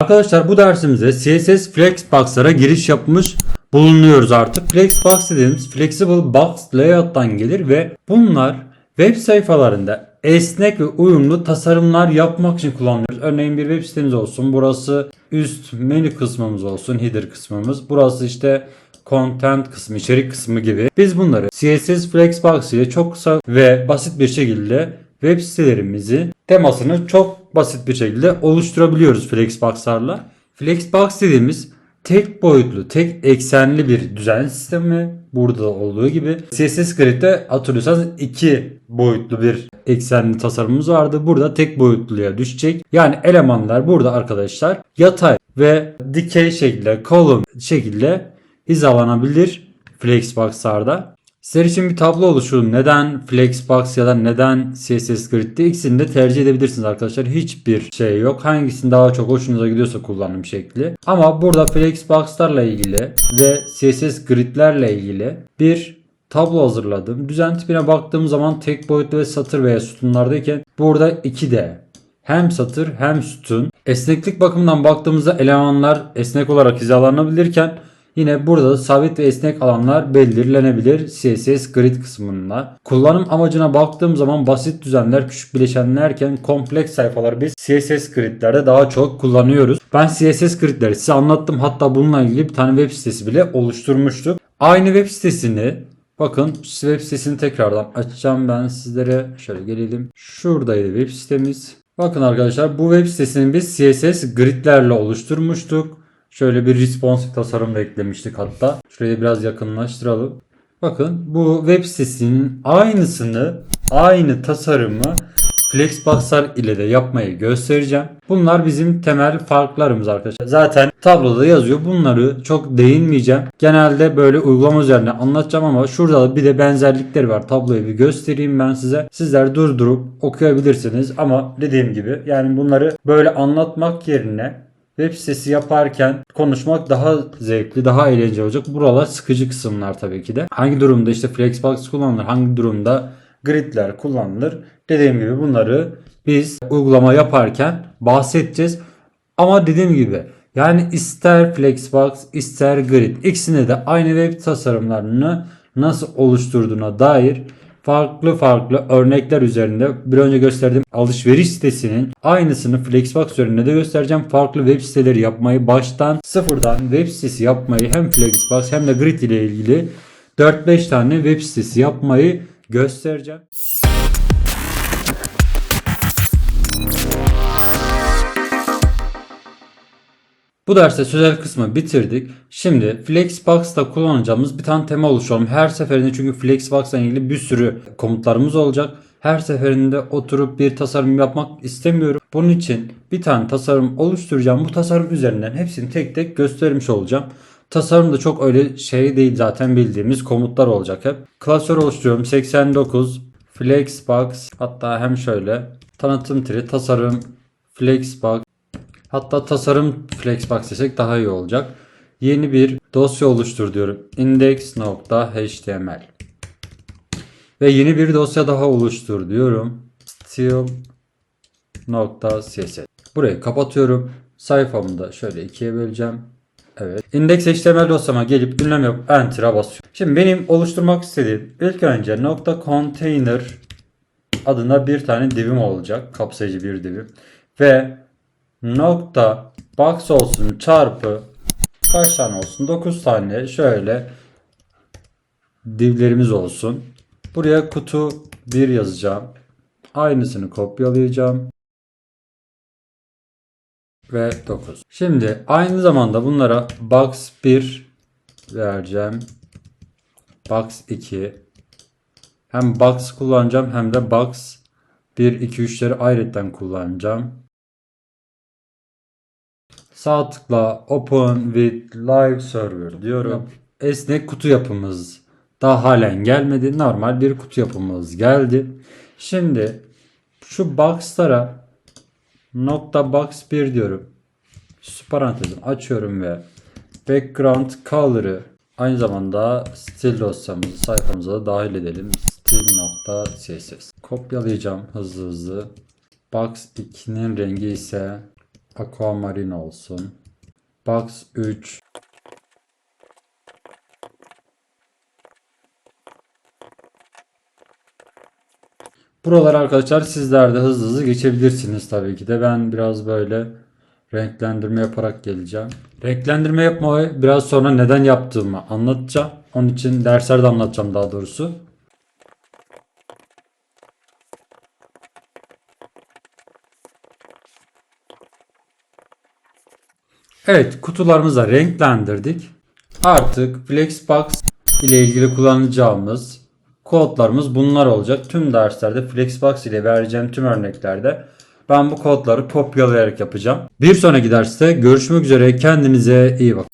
Arkadaşlar bu dersimizde CSS Flexbox'lara giriş yapmış bulunuyoruz artık. Flexbox dediğimiz Flexible Box Layout'tan gelir ve bunlar web sayfalarında esnek ve uyumlu tasarımlar yapmak için kullanıyoruz. Örneğin bir web sitemiz olsun. Burası üst menü kısmımız olsun. Header kısmımız. Burası işte content kısmı, içerik kısmı gibi. Biz bunları CSS Flexbox ile çok kısa ve basit bir şekilde web sitelerimizi temasını çok basit bir şekilde oluşturabiliyoruz Flexbox'larla. Flexbox dediğimiz tek boyutlu, tek eksenli bir düzen sistemi. Burada da olduğu gibi. CSS Grid'de hatırlıyorsanız iki boyutlu bir eksenli tasarımımız vardı. Burada tek boyutluya düşecek. Yani elemanlar burada arkadaşlar yatay ve dikey şekilde, kolon şekilde hizalanabilir Flexbox'larda. Sizler için bir tablo oluşturun. Neden Flexbox ya da neden CSS Grid'de ikisini de tercih edebilirsiniz arkadaşlar. Hiçbir şey yok. Hangisinin daha çok hoşunuza gidiyorsa kullanım şekli. Ama burada Flexbox'larla ilgili ve CSS Grid'lerle ilgili bir tablo hazırladım. Düzen tipine baktığım zaman tek boyutlu ve satır veya sütunlardayken burada 2D hem satır hem sütun. Esneklik bakımından baktığımızda elemanlar esnek olarak hizalanabilirken Yine burada da sabit ve esnek alanlar belirlenebilir CSS grid kısmında. Kullanım amacına baktığım zaman basit düzenler, küçük bileşenlerken kompleks sayfaları biz CSS gridlerde daha çok kullanıyoruz. Ben CSS gridleri size anlattım. Hatta bununla ilgili bir tane web sitesi bile oluşturmuştuk. Aynı web sitesini Bakın web sitesini tekrardan açacağım ben sizlere. Şöyle gelelim. Şuradaydı web sitemiz. Bakın arkadaşlar bu web sitesini biz CSS gridlerle oluşturmuştuk. Şöyle bir responsive tasarım da eklemiştik hatta. Şurayı biraz yakınlaştıralım. Bakın bu web sitesinin aynısını, aynı tasarımı Flexbox'lar ile de yapmayı göstereceğim. Bunlar bizim temel farklarımız arkadaşlar. Zaten tabloda yazıyor. Bunları çok değinmeyeceğim. Genelde böyle uygulama üzerine anlatacağım ama şurada da bir de benzerlikleri var. Tabloyu bir göstereyim ben size. Sizler durdurup okuyabilirsiniz ama dediğim gibi yani bunları böyle anlatmak yerine web sitesi yaparken konuşmak daha zevkli, daha eğlenceli olacak. Buralar sıkıcı kısımlar tabii ki de. Hangi durumda işte Flexbox kullanılır, hangi durumda gridler kullanılır. Dediğim gibi bunları biz uygulama yaparken bahsedeceğiz. Ama dediğim gibi yani ister Flexbox ister grid ikisine de aynı web tasarımlarını nasıl oluşturduğuna dair farklı farklı örnekler üzerinde bir önce gösterdiğim alışveriş sitesinin aynısını Flexbox üzerinde de göstereceğim. Farklı web siteleri yapmayı baştan sıfırdan web sitesi yapmayı hem Flexbox hem de Grid ile ilgili 4-5 tane web sitesi yapmayı göstereceğim. Bu derste sözel kısmı bitirdik. Şimdi Flexbox'ta kullanacağımız bir tane tema oluşturalım. Her seferinde çünkü Flexbox'la ilgili bir sürü komutlarımız olacak. Her seferinde oturup bir tasarım yapmak istemiyorum. Bunun için bir tane tasarım oluşturacağım. Bu tasarım üzerinden hepsini tek tek göstermiş olacağım. Tasarım da çok öyle şey değil zaten bildiğimiz komutlar olacak hep. Klasör oluşturuyorum 89 Flexbox hatta hem şöyle tanıtım tiri tasarım Flexbox Hatta tasarım Flexbox desek daha iyi olacak. Yeni bir dosya oluştur diyorum. index.html Ve yeni bir dosya daha oluştur diyorum. style.css Burayı kapatıyorum. Sayfamı da şöyle ikiye böleceğim. Evet. Index.html dosyama gelip ünlem yapıp Enter'a basıyorum. Şimdi benim oluşturmak istediğim ilk önce nokta container adına bir tane divim olacak. Kapsayıcı bir divim. Ve nokta box olsun çarpı kaç tane olsun 9 tane şöyle divlerimiz olsun. Buraya kutu 1 yazacağım. Aynısını kopyalayacağım. Ve 9. Şimdi aynı zamanda bunlara box 1 vereceğim. Box 2 hem box kullanacağım hem de box 1 2 3'leri ayrıca kullanacağım. Sağ tıkla Open with Live Server diyorum. Esnek kutu yapımız daha halen gelmedi. Normal bir kutu yapımız geldi. Şimdi şu box'lara nokta box 1 diyorum. Şu parantezimi açıyorum ve background color'ı aynı zamanda stil dosyamızı sayfamıza da dahil edelim. stil.css Kopyalayacağım hızlı hızlı. Box 2'nin rengi ise Aquamarine olsun. Box 3. Buralar arkadaşlar sizler de hızlı hızlı geçebilirsiniz tabii ki de. Ben biraz böyle renklendirme yaparak geleceğim. Renklendirme yapmayı biraz sonra neden yaptığımı anlatacağım. Onun için derslerde anlatacağım daha doğrusu. Evet kutularımıza renklendirdik. Artık Flexbox ile ilgili kullanacağımız kodlarımız bunlar olacak. Tüm derslerde Flexbox ile vereceğim tüm örneklerde ben bu kodları kopyalayarak yapacağım. Bir sonraki derste görüşmek üzere. Kendinize iyi bakın.